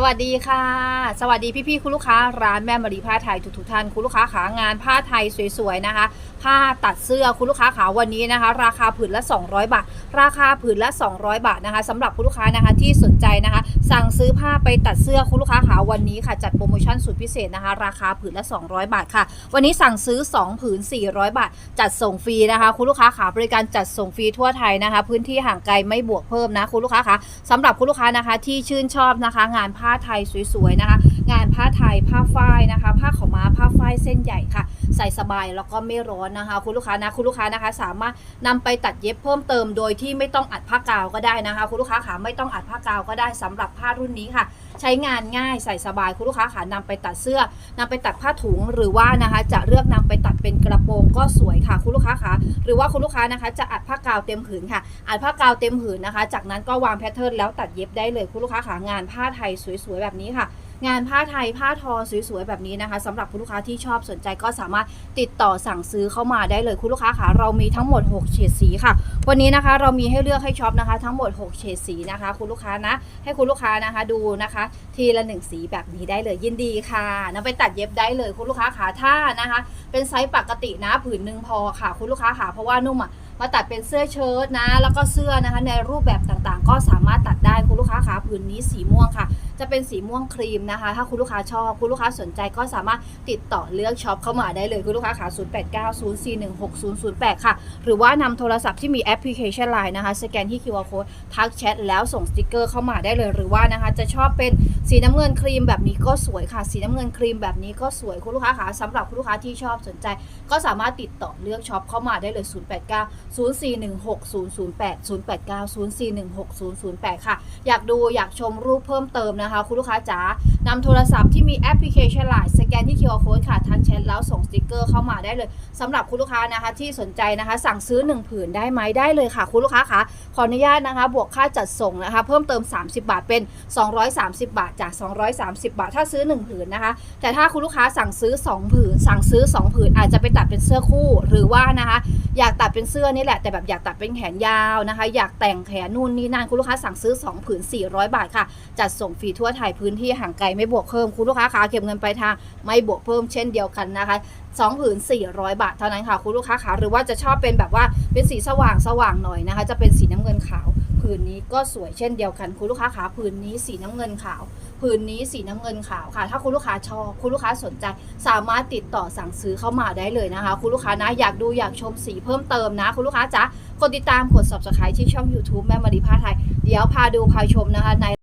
สวัสดีค่ะ สวัสดีพี่ๆคุณลูกค้า ร้านแม่มารีผ้าไทยทุกๆท่านคุณลูกค้าขางานผ้าไทยสวยๆนะคะ ผ้าตัดเสื้อคุณลูกค้าขาวันนี้นะคะ ราคาผืนละ 200 บาท ราคาผืนละ 200 บาทนะคะสำหรับคุณลูกค้านะคะที่สนใจนะคะ สั่งซื้อผ้าไปตัดเสื้อคุณลูกค้าขาวันนี้ค่ะจัดโปรโมชั่นสุดพิเศษนะคะ ราคาผืนละ 200 บาทค่ะ วันนี้สั่งซื้อ 2 ผืน 400 บาท จัดส่งฟรีนะคะคุณลูกค้าขาบริการจัดส่งฟรีทั่วไทยนะคะ พื้นที่ห่างไกลไม่บวกเพิ่มนะคุณลูกค้าคะสำหรับคุณลูกค้านะคะที่ชื่นชอบนะคะ งานผ้าไทยสวยๆนะคะ งานผ้าไทยผ้าฝ้ายนะคะ ผ้าขาวม้าผ้าฝ้ายเส้นใหญ่ค่ะ ใส่สบายแล้วก็ไม่ร้อนนะคะ คุณลูกค้านะคุณลูกค้านะคะ สามารถนำไปตัดเย็บเพิ่มเติมโดยที่ไม่ต้องอัดผ้ากาวก็ได้นะคะ คุณลูกค้าขาไม่ต้องอัดผ้ากาวก็ได้สำหรับผ้ารุ่นนี้ค่ะ ใช้งานง่ายใส่สบายคุณลูกค้าขานำไปตัดเสื้อนำไปตัดผ้าถุงหรือว่านะคะ จะเลือกนำไปตัดเป็นกระโปรงก็สวยค่ะ คุณลูกค้าขาหรือว่าคุณลูกค้านะคะ จะอัดผ้ากาวเต็มผืนค่ะ อัดผ้ากาวเต็มผืนนะคะ จากนั้นก็วางแพทเทิร์นแล้วตัดเย็บได้เลยคุณลูกค้าขางานผ้าไทยสวยๆแบบนี้ค่ะ งานผ้าไทยผ้าทอสวยๆแบบนี้นะคะสำหรับคุณลูกค้าที่ชอบสนใจก็สามารถติดต่อสั่งซื้อเข้ามาได้เลยคุณลูกค้าค่ะเรามีทั้งหมด 6 เฉดสีค่ะ วันนี้นะคะเรามีให้เลือกให้ช็อปนะคะ ทั้งหมด 6 เฉดสีนะคะ คุณลูกค้านะ ให้คุณลูกค้านะคะดูนะคะ ทีละหนึ่งสีแบบนี้ได้เลยยินดีค่ะนำไปตัดเย็บได้เลยคุณลูกค้าขาถ้านะคะ เป็นไซส์ปกตินะผืนหนึ่งพอค่ะ คุณลูกค้าขาเพราะว่านุ่มอะมาตัดเป็นเสื้อเชิ้ตนะ แล้วก็เสื้อนะคะในรูปแบบต่างๆ ก็สามารถตัดได้คุณลูกค้าขาผืนนี้สีม่วงค่ะ จะเป็นสีม่วงครีมนะคะ ถ้าคุณลูกค้าชอบ คุณลูกค้าสนใจก็สามารถติดต่อเลือกช็อปเข้ามาได้เลยคุณลูกค้าขา0890416008 ค่ะ หรือว่านำโทรศัพท์ที่มีแอปพลิเคชัน Line นะคะ สแกนที่ QR code ทักแชทแล้วส่งสติกเกอร์เข้ามาได้เลย หรือว่านะคะจะชอบเป็นสีน้ำเงินครีมแบบนี้ก็สวยค่ะ สีน้ำเงินครีมแบบนี้ก็สวยคุณลูกค้าขาสำหรับคุณลูกค้าที่ชอบสนใจ ก็สามารถติดต่อเลือกช็อปเข้ามาได้เลย 0890416008 0890416008 ค่ะ อยากดูอยากชมรูปเพิ่มเติมนะคะ คุณลูกค้าจ๋านำโทรศัพท์ที่มีแอปพลิเคชัน Line สแกนที่ QR code ค่ะทักแชทแล้วส่งสติกเกอร์เข้ามาได้เลยสำหรับคุณลูกค้านะคะที่สนใจนะคะ สั่งซื้อ 1 ผืนได้ไหมได้เลยค่ะ คุณลูกค้าคะขออนุญาตนะคะ บวกค่าจัดส่งนะคะ เพิ่มเติม 30 บาทเป็น 230 บาทจาก 230 บาท ถ้าซื้อ 1 ผืนนะคะ แต่ถ้าคุณลูกค้าสั่งซื้อ 2 ผืน สั่งซื้อ 2 ผืน อาจจะไปตัดเป็นเสื้อคู่หรือว่านะคะอยากตัดเป็นเสื้อนี่แหละแต่แบบอยากตัดเป็นแขนยาวนะคะ อยากแต่งแขนนู่นนี่นั่นคุณลูกค้าสั่งซื้อ 2 ผืน 400 บาทค่ะ จัดส่งฟรีทั่วไทยพื้นที่ห่างไกลไม่บวกเพิ่มคุณลูกค้าขาเก็บเงินไปลายทางไม่บวกเพิ่มเช่นเดียวกันนะคะ2ผืน400 บาทเท่านั้นค่ะคุณลูกค้าขาหรือว่าจะชอบเป็นแบบว่าเป็นสีสว่างสว่างหน่อยนะคะ จะเป็นสีน้ำเงินขาวผืนนี้ก็สวยเช่นเดียวกัน คุณลูกค้าขาผืนนี้สีน้ำเงินขาวผืนนี้สีน้ำเงินขาวค่ะ ถ้าคุณลูกค้าชอบคุณลูกค้าสนใจ สามารถติดต่อสั่งซื้อเข้ามาได้เลยนะคะ คุณลูกค้านะอยากดูอยากชมสีเพิ่มเติมนะ คุณลูกค้าจ๊ะกดติดตามกด subscribe ที่ช่อง YouTube แม่มารีผ้าไทย เดี๋ยวพาดูพาชมนะคะใน